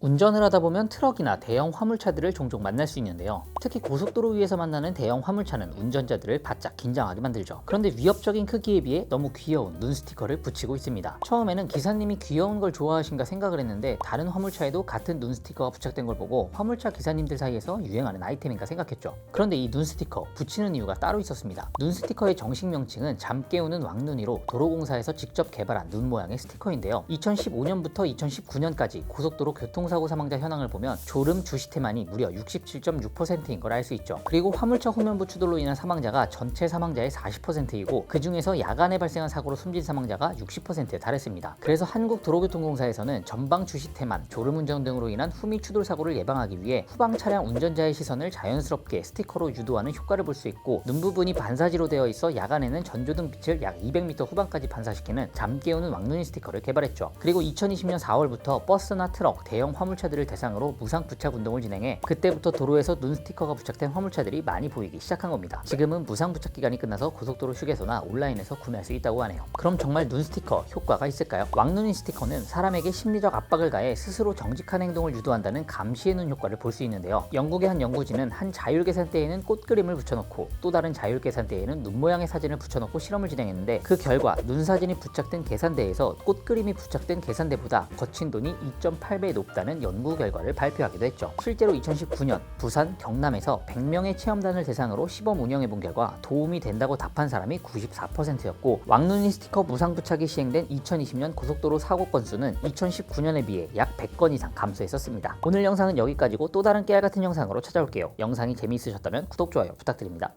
운전을 하다 보면 트럭이나 대형 화물차들을 종종 만날 수 있는데요. 특히 고속도로 위에서 만나는 대형 화물차는 운전자들을 바짝 긴장하게 만들죠. 그런데 위협적인 크기에 비해 너무 귀여운 눈 스티커를 붙이고 있습니다. 처음에는 기사님이 귀여운 걸 좋아하신가 생각을 했는데 다른 화물차에도 같은 눈 스티커가 부착된 걸 보고 화물차 기사님들 사이에서 유행하는 아이템인가 생각했죠. 그런데 이 눈 스티커 붙이는 이유가 따로 있었습니다. 눈 스티커의 정식 명칭은 잠 깨우는 왕눈이로 도로공사에서 직접 개발한 눈 모양의 스티커인데요. 2015년부터 2019년까지 고속도로 교통 사고 사망자 현황을 보면 졸음 주시태만이 무려 67.6%인 걸 알 수 있죠. 그리고 화물차 후면 부 추돌로 인한 사망자가 전체 사망자의 40%이고 그 중에서 야간에 발생한 사고로 숨진 사망자가 60%에 달했습니다. 그래서 한국도로교통공사에서는 전방 주시태만, 졸음 운전 등으로 인한 후미 추돌 사고를 예방하기 위해 후방 차량 운전자의 시선을 자연스럽게 스티커로 유도하는 효과를 볼 수 있고 눈 부분이 반사지로 되어 있어 야간에는 전조등 빛을 약 200m 후방까지 반사시키는 잠 깨우는 왕눈이 스티커를 개발했죠. 그리고 2020년 4월부터 버스나 트럭, 대형 화물차들을 대상으로 무상 부착 운동을 진행해 그때부터 도로에서 눈 스티커가 부착된 화물차들이 많이 보이기 시작한 겁니다. 지금은 무상 부착 기간이 끝나서 고속도로 휴게소나 온라인에서 구매할 수 있다고 하네요. 그럼 정말 눈 스티커 효과가 있을까요? 왕눈이 스티커는 사람에게 심리적 압박을 가해 스스로 정직한 행동을 유도한다는 감시의 눈 효과를 볼 수 있는데요. 영국의 한 연구진은 한 자율 계산대에는 꽃 그림을 붙여놓고 또 다른 자율 계산대에는 눈 모양의 사진을 붙여놓고 실험을 진행했는데 그 결과 눈 사진이 부착된 계산대에서 꽃 그림이 부착된 계산대보다 거친 돈이 2.8배 높다는 연구 결과를 발표하기도 했죠. 실제로 2019년 부산 경남에서 100명의 체험단을 대상으로 시범 운영해 본 결과 도움이 된다고 답한 사람이 94%였고 왕눈이 스티커 무상 부착이 시행된 2020년 고속도로 사고 건수는 2019년에 비해 약 100건 이상 감소했었습니다. 오늘 영상은 여기까지고 또 다른 깨알 같은 영상으로 찾아올게요. 영상이 재미있으셨다면 구독, 좋아요 부탁드립니다.